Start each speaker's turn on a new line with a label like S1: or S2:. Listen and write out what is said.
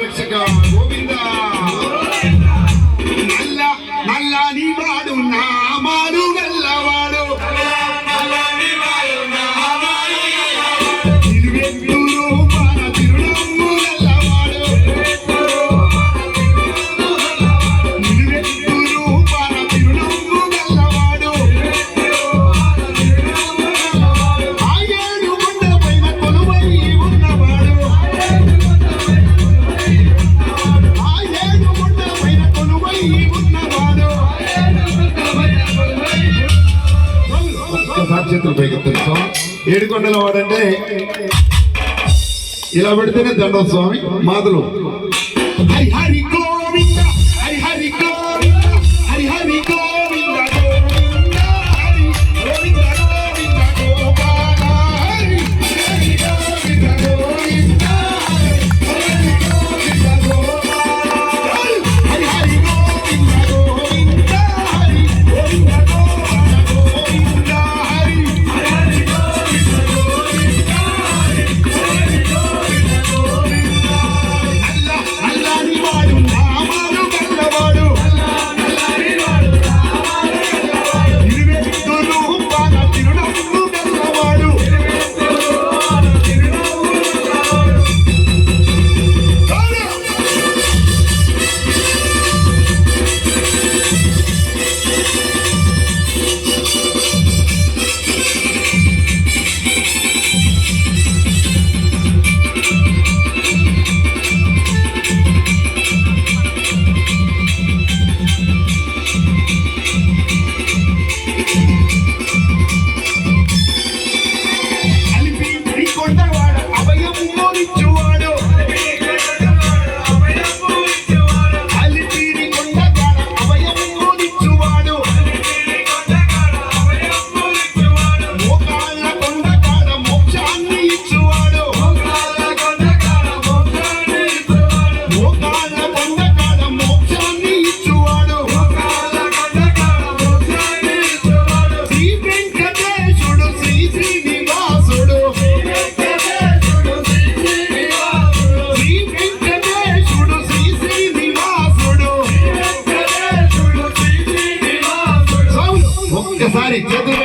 S1: Mexico. చేతులు పైకెత్తాను స్వామి ఏడుకొండల వాడంటే ఇలా పెడితేనే దండోత్సవామి మాదలు. ఒక్కసారి చేతులు